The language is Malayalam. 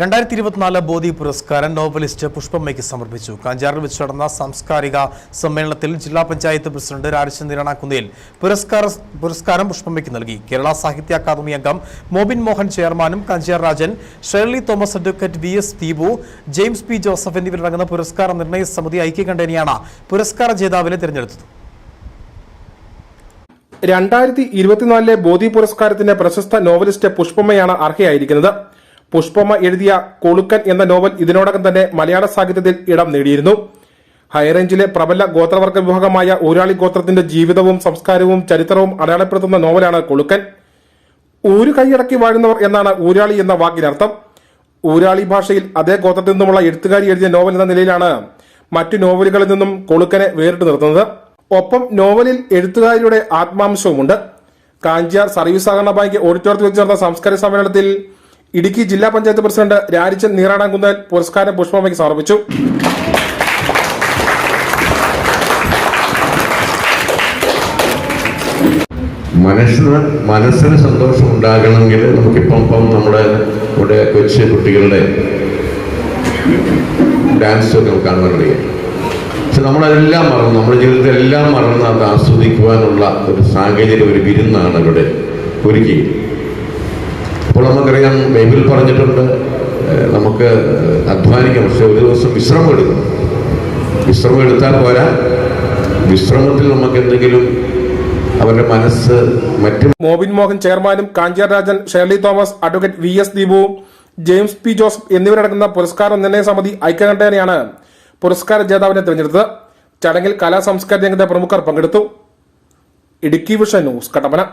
രണ്ടായിരത്തി ഇരുപത്തിനാല് ബോധി പുരസ്കാരം നോവലിസ്റ്റ് പുഷ്പമ്മയ്ക്ക് സമർപ്പിച്ചു. കാഞ്ചാറിൽ വെച്ച് നടന്ന സാംസ്കാരിക സമ്മേളനത്തിൽ ജില്ലാ പഞ്ചായത്ത് പ്രസിഡന്റ് രാജചന്ദ്രൻ നിരണാക്കുന്നിൽ പുരസ്കാര പുരസ്കാരം പുഷ്പമ്മയ്ക്ക് നൽകി. കേരള സാഹിത്യ അക്കാദമി അംഗം മോബിൻ മോഹൻ ചെയർമാനും Kanchar Rajan Shirley Thomas advocate V S Deepu James P Joseph എന്നിവരടങ്ങുന്ന പുരസ്കാര നിർണയ സമിതി ഐക്യകണ്ഠേനയാണ് പുരസ്കാര ജേതാവിനെ തിരഞ്ഞെടുത്തത്. രണ്ടായിരത്തി ഇരുപത്തിനാലിലെ ബോധി പുരസ്കാരത്തിന്റെ പ്രശസ്ത നോവലിസ്റ്റ് പുഷ്പമ്മയാണ് അർഹയായിരിക്കുന്നത്. പുഷ്പമ്മ എഴുതിയ കൊളുക്കൻ എന്ന നോവൽ ഇതിനോടകം തന്നെ മലയാള സാഹിത്യത്തിൽ ഇടം നേടിയിരുന്നു. ഹൈറേഞ്ചിലെ പ്രബല ഗോത്രവർഗ വിഭാഗമായ ഊരാളി ഗോത്രത്തിന്റെ ജീവിതവും സംസ്കാരവും ചരിത്രവും അടയാളപ്പെടുത്തുന്ന നോവലാണ് കൊളുക്കൻ. ഊരു കൈയടക്കി വാഴുന്നവർ എന്നാണ് ഊരാളി എന്ന വാക്കിനർത്ഥം. ഊരാളി ഭാഷയിൽ അതേ ഗോത്രത്തിൽ നിന്നുമുള്ള എഴുത്തുകാരി എഴുതിയ നോവൽ എന്ന നിലയിലാണ് മറ്റു നോവലുകളിൽ നിന്നും കൊളുക്കനെ വേറിട്ട് നിർത്തുന്നത്. ഒപ്പം നോവലിൽ എഴുത്തുകാരിയുടെ ആത്മാംശവുമുണ്ട്. കാഞ്ചിയാർ സർവീസ് സഹകരണ ബാങ്ക് ഓഡിറ്റോറിയത്തിൽ വെച്ച് നടന്ന സംസ്കാര സമ്മേളനത്തിൽ ഇടുക്കി ജില്ലാ പഞ്ചായത്ത് പ്രസിഡന്റ് രാരിച്ചൻ നീറാടാങ്കുന്നൽ പുരസ്കാരം പുഷ്പമ്മയ്ക്ക് സമർപ്പിച്ചു. മനസ്സിന് മനസ്സിന് സന്തോഷം ഉണ്ടാകണമെങ്കിൽ നമുക്കിപ്പം ഇപ്പം നമ്മുടെ ഇവിടെ കൊച്ചു കുട്ടികളുടെ ഡാൻസ് ഒക്കെ നമുക്ക് കാണാൻ കഴിയും. പക്ഷെ നമ്മളതെല്ലാം മറന്നു. നമ്മുടെ ജീവിതത്തിൽ എല്ലാം മറന്ന് അത് ആസ്വദിക്കുവാനുള്ള ഒരു സാഹചര്യം ഒരു വിരുന്നാണ് ഇവിടെ ഒരുക്കി. അപ്പോൾ നമുക്കറിയാം ബൈബിൾ പറഞ്ഞിട്ടുണ്ട് നമുക്ക് അധ്വാനിക്കാം. പക്ഷെ ഒരു ദിവസം വിശ്രമം എടുക്കും. വിശ്രമം എടുത്താൽ പോരാ. വിശ്രമത്തിൽ നമുക്ക് എന്തെങ്കിലും അവരുടെ മനസ്സ് മറ്റു മോബിൻ മോഹൻ ചെയർമാനും Kanchiyar Rajan Shirley Thomas advocate V S Deepu James P Joseph എന്നിവരടങ്ങുന്ന പുരസ്കാര നിർണയ സമിതി ഐക്യകണ്ഠേനയാണ് പുരസ്കാര ജേതാവിനെ തിരഞ്ഞെടുത്തത്. ചടങ്ങിൽ കലാ സംസ്കാര രംഗത്തെ പ്രമുഖർ പങ്കെടുത്തു. Idukki vision news Kattappana.